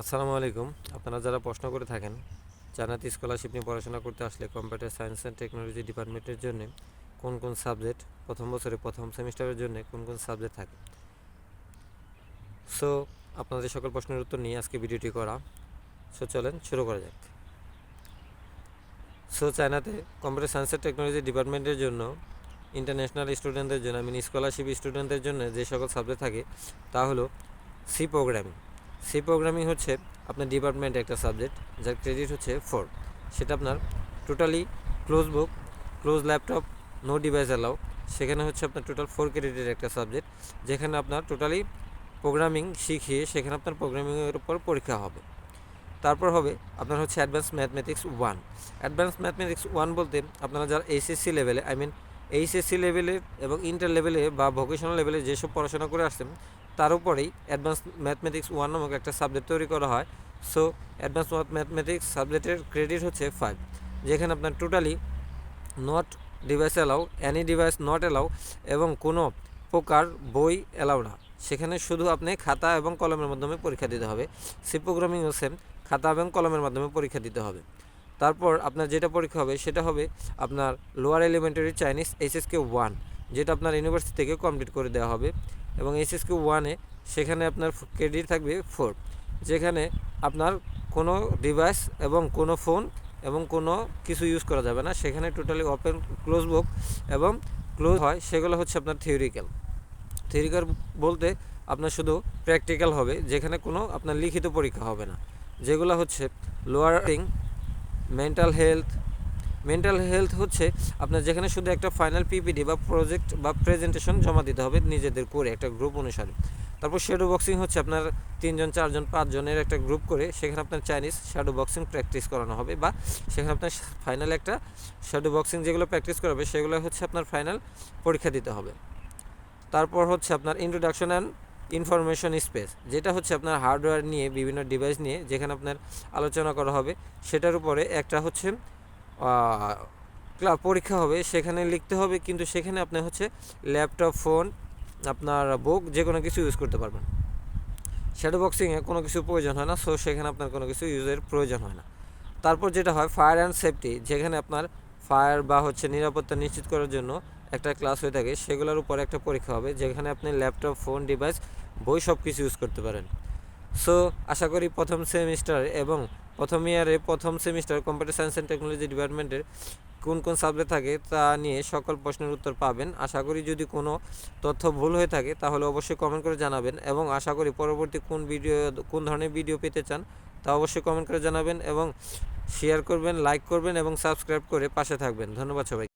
আসসালামু আলাইকুম। আপনারা যারা প্রশ্ন করে থাকেন জানাতে স্কলারশিপ নিয়ে পড়াশোনা করতে আসলে কম্পিউটার সায়েন্স অ্যান্ড টেকনোলজি ডিপার্টমেন্টের জন্য কোন কোন সাবজেক্ট প্রথম বছরে, প্রথম সেমিস্টারের জন্য কোন কোন সাবজেক্ট থাকে? সো আপনাদের সকল প্রশ্নের উত্তর নিয়ে আজকে ভিডিওটি করা। সো চলেন শুরু করা যাক। সো চায়নাতে কম্পিউটার সায়েন্স অ্যান্ড টেকনোলজি ডিপার্টমেন্টের জন্য ইন্টারন্যাশনাল স্টুডেন্টদের জন্য মিন স্কলারশিপ স্টুডেন্টদের জন্য যে সকল সাবজেক্ট থাকে, তা হলো সি প্রোগ্রামিং সি প্রোগ্রামিং হচ্ছে আপনার ডিপার্টমেন্ট একটা সাবজেক্ট, যার ক্রেডিট হচ্ছে ফোর। সেটা আপনার totally close book, close laptop, no device allow. সেখানে হচ্ছে আপনার টোটাল ফোর ক্রেডিটের একটা সাবজেক্ট, যেখানে আপনার টোটালি প্রোগ্রামিং শিখিয়ে সেখানে আপনার প্রোগ্রামিংয়ের উপর পরীক্ষা হবে। তারপর হবে আপনার হচ্ছে advance mathematics one. Advance mathematics one বলতে আপনারা যারা এইচএসসি লেভেলে আই মিন এইচএসসি লেভেলে এবং ইন্টার লেভেলে বা ভোকেশনাল লেভেলে যেসব পড়াশোনা করে আসছেন, তার উপরেই অ্যাডভান্স ম্যাথমেটিক্স ওয়ান নামক একটা সাবজেক্ট তৈরি করা হয়। সো অ্যাডভান্স ম্যাথমেটিক্স সাবজেক্টের ক্রেডিট হচ্ছে ফাইভ যেখানে আপনার totally not device allow any device not allow এবং কোনো প্রকার বই অ্যালাউ না। সেখানে শুধু আপনি খাতা এবং কলমের মাধ্যমে পরীক্ষা দিতে হবে। সি প্রোগ্রামিংও সেম খাতা এবং কলমের মাধ্যমে পরীক্ষা দিতে হবে। তারপর আপনার যেটা পরীক্ষা হবে সেটা হবে আপনার lower elementary Chinese HSK one যেটা আপনার ইউনিভার্সিটি থেকে কমপ্লিট করে দেওয়া হবে এবং এইচএসকে ওয়ানে সেখানে আপনার ক্রেডিট থাকবে ফোর যেখানে আপনার কোনো ডিভাইস এবং কোনো ফোন এবং কোনো কিছু ইউজ করা যাবে না, সেখানে টোটালি ওপেন ক্লোজ বুক এবং ক্লোজ হয় সেগুলো হচ্ছে আপনার থিওরিক্যাল থিওরিক্যাল বলতে আপনার শুধু প্র্যাকটিক্যাল হবে, যেখানে কোনো আপনার লিখিত পরীক্ষা হবে না, যেগুলো হচ্ছে lowering mental health mental health হচ্ছে আপনার যেখানে শুধু একটা ফাইনাল পিপিডি বা প্রজেক্ট বা প্রেজেন্টেশন জমা দিতে হবে নিজেদের করে একটা গ্রুপ অনুসারে। তারপর শ্যাডো বক্সিং হচ্ছে আপনার তিনজন, চারজন, পাঁচজনের একটা গ্রুপ করে সেখানে আপনার চাইনিজ শ্যাডো বক্সিং প্র্যাকটিস করানো হবে বা সেখানে আপনার ফাইনাল একটা শ্যাডো বক্সিং যেগুলো প্র্যাকটিস করাবে সেগুলো হচ্ছে আপনার ফাইনাল পরীক্ষা দিতে হবে। তারপর হচ্ছে আপনার ইন্ট্রোডাকশন অ্যান্ড ইনফরমেশন স্পেস যেটা হচ্ছে আপনার হার্ডওয়্যার নিয়ে, বিভিন্ন ডিভাইস নিয়ে যেখানে আপনার আলোচনা করা হবে, সেটার উপরে একটা হচ্ছে পরীক্ষা হবে, সেখানে লিখতে হবে, কিন্তু সেখানে আপনি হচ্ছে ল্যাপটপ ফোন আপনার বুক যে কোনো কিছু ইউজ করতে পারবেন। শ্যাডো বক্সিংয়ে কোনো কিছু প্রয়োজন হয় না সো সেখানে আপনার কোনো কিছু ইউজের প্রয়োজন হয় না। তারপর যেটা হয় ফায়ার অ্যান্ড সেফটি যেখানে আপনার ফায়ার বা হচ্ছে নিরাপত্তা নিশ্চিত করার জন্য একটা ক্লাস হয়ে থাকে, সেগুলোর উপর একটা পরীক্ষা হবে, যেখানে আপনি ল্যাপটপ ফোন ডিভাইস বই সব কিছু ইউজ করতে পারেন। সো আশা করি প্রথম সেমিস্টার এবং প্রথম ইয়ারে প্রথম semester computer science and technology ডিপার্টমেন্টের কোন কোন সাবজেক্ট থাকে তা নিয়ে সকল প্রশ্নের উত্তর পাবেন। আশা করি যদি কোনো তথ্য ভুল হয়ে থাকে, তাহলে অবশ্যই কমেন্ট করে জানাবেন এবং আশা করি পরবর্তী কোন ভিডিও কোন ধরনের ভিডিও পেতে চান, তা অবশ্যই কমেন্ট করে জানাবেন এবং শেয়ার করবেন লাইক করবেন এবং সাবস্ক্রাইব করে পাশে থাকবেন। ধন্যবাদ সবাই